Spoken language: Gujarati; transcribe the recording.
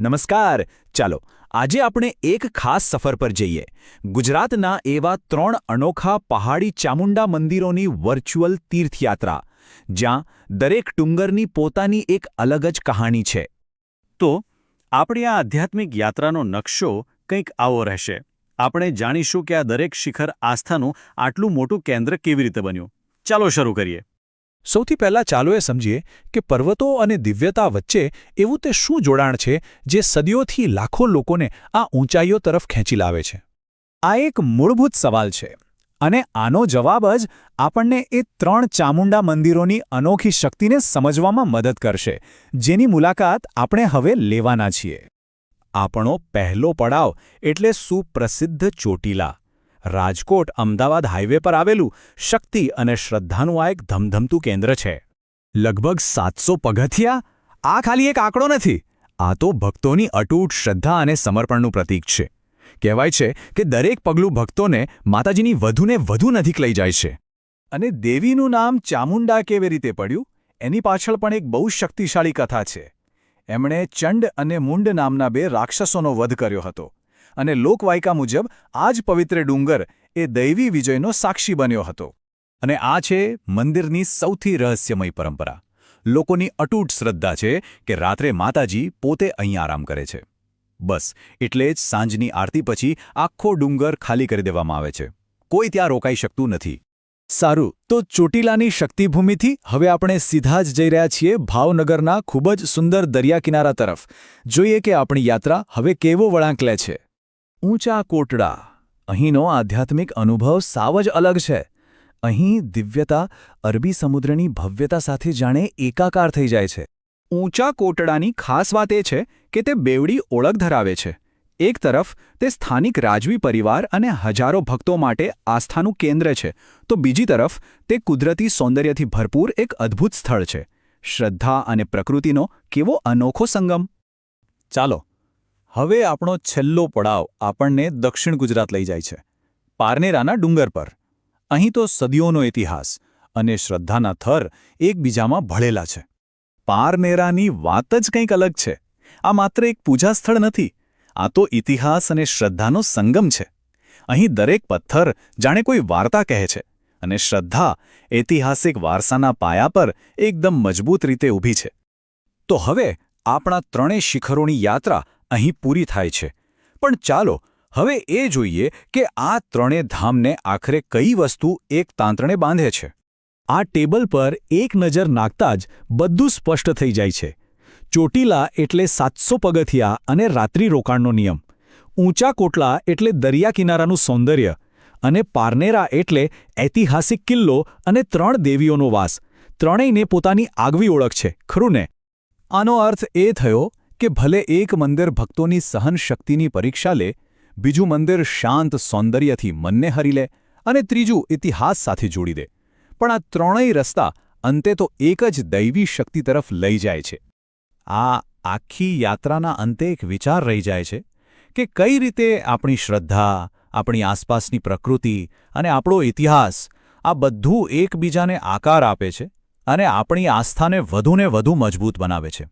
નમસ્કાર. ચાલો, આજે આપણે એક ખાસ સફર પર જઈએ. ગુજરાતના એવા ત્રણ અનોખા પહાડી ચામુંડા મંદિરોની વર્ચ્યુઅલ તીર્થયાત્રા, જ્યાં દરેક ડુંગરની પોતાની એક અલગ જ કહાણી છે. તો, આપણી આ આધ્યાત્મિક યાત્રાનો નકશો કંઈક આવો રહેશે. આપણે જાણીશું કે આ દરેક શિખર આસ્થાનું આટલું મોટું કેન્દ્ર કેવી રીતે બન્યું. ચાલો શરૂ કરીએ. સૌથી પહેલાં ચાલો એ સમજીએ કે પર્વતો અને દિવ્યતા વચ્ચે એવું તે શું જોડાણ છે જે સદીઓથી લાખો લોકોને આ ઊંચાઈઓ તરફ ખેંચી લાવે છે? આ એક મૂળભૂત સવાલ છે અને આનો જવાબ જ આપણને એ ત્રણ ચામુંડા મંદિરોની અનોખી શક્તિને સમજવામાં મદદ કરશે. જેની મુલાકાત આપણે હવે લેવાના છીએ. આપણો પહેલો પડાવ એટલે સુપ્રસિદ્ધ ચોટીલા. રાજકોટ અમદાવાદ હાઈવે પર આવેલું શક્તિ અને શ્રદ્ધાનું આ એક ધમધમતું કેન્દ્ર છે. લગભગ સાતસો પગથિયા? આ ખાલી એક આંકડો નથી. આ તો ભક્તોની અટૂટ શ્રદ્ધા અને સમર્પણનું પ્રતીક છે. કહેવાય છે કે દરેક પગલું ભક્તોને માતાજીની વધુને વધુ નજીક લઈ જાય છે. અને દેવીનું નામ ચામુંડા કેવી રીતે પડ્યું? એની પાછળ પણ એક બહુ શક્તિશાળી કથા છે. એમણે ચંડ અને મુંડ નામના બે રાક્ષસોનો વધ કર્યો હતો. અને લોકવાયકા મુજબ આ જ પવિત્ર ડુંગર એ દૈવી વિજયનો સાક્ષી બન્યો હતો. અને આ છે મંદિરની સૌથી રહસ્યમય પરંપરા. લોકોની અટૂટ શ્રદ્ધા છે કે રાત્રે માતાજી પોતે અહીં આરામ કરે છે. બસ, એટલે જ સાંજની આરતી પછી આખો ડુંગર ખાલી કરી દેવામાં આવે છે. કોઈ ત્યાં રોકાઈ શકતું નથી. સારું, તો ચોટીલાની શક્તિભૂમિથી હવે આપણે સીધા જ જઈ રહ્યા છીએ ભાવનગરના ખૂબ જ સુંદર દરિયા કિનારા તરફ. જોઈએ કે આપણી યાત્રા હવે કેવો વળાંક લે છે. ઊંચા કોટડા. અહીંનો આધ્યાત્મિક અનુભવ સાવ જ અલગ છે. અહીં દિવ્યતા અરબી સમુદ્રની ભવ્યતા સાથે જાણે એકાકાર થઈ જાય છે. ઊંચા કોટડાની ખાસ વાત એ છે કે તે બેવડી ઓળખ ધરાવે છે. એક તરફ, તે સ્થાનિક રાજવી પરિવાર અને હજારો ભક્તો માટે આસ્થાનું કેન્દ્ર છે. તો બીજી તરફ, તે કુદરતી સૌંદર્યથી ભરપૂર એક અદ્ભુત સ્થળ છે. શ્રદ્ધા અને પ્રકૃતિનો કેવો અનોખો સંગમ. ચાલો હવે આપણો છેલ્લો પડાવ આપણને દક્ષિણ ગુજરાત લઈ જાય છે. પારનેરાના ડુંગર પર. અહીં તો સદીઓનો ઇતિહાસ અને શ્રદ્ધાના થર એકબીજામાં ભળેલા છે. પારનેરાની વાત જ કંઈક અલગ છે. આ માત્ર એક પૂજા સ્થળ નથી. આ તો ઇતિહાસ અને શ્રદ્ધાનો સંગમ છે. અહીં દરેક પથ્થર જાણે કોઈ વાર્તા કહે છે અને શ્રદ્ધા ઐતિહાસિક વારસાના પાયા પર એકદમ મજબૂત રીતે ઊભી છે. તો હવે આપણા ત્રણેય શિખરોની યાત્રા અહીં પૂરી થાય છે. પણ ચાલો, હવે એ જોઈએ કે આ ત્રણે ધામને આખરે કઈ વસ્તુ એક તાંત્રણે બાંધે છે. આ ટેબલ પર એક નજર નાખતા જ બધું સ્પષ્ટ થઈ જાય છે. ચોટીલા એટલે સાતસો પગથિયા અને રાત્રિ રોકાણનો નિયમ. ઊંચા કોટલા એટલે દરિયા કિનારાનું સૌંદર્ય અને પારનેરા એટલે ઐતિહાસિક કિલ્લો અને ત્રણ દેવીઓનો વાસ. ત્રણેયને પોતાની આગવી ઓળખ છે, ખરું ને? આનો અર્થ એ થયો કે ભલે એક મંદિર ભક્તોની સહન શક્તિની પરીક્ષા લે, બીજું મંદિર શાંત સૌંદર્યથી મનને હરી લે અને ત્રીજું ઇતિહાસ સાથે જોડી દે. પણ આ ત્રણેય રસ્તા અંતે તો એક જ દૈવી શક્તિ તરફ લઈ જાય છે. આ આખી યાત્રાના અંતે એક વિચાર રહી જાય છે કે કઈ રીતે આપણી શ્રદ્ધા, આપણી આસપાસની પ્રકૃતિ અને આપણો ઇતિહાસ આ બધું એકબીજાને આકાર આપે છે અને આપણી આસ્થાને વધુને વધુ મજબૂત બનાવે છે.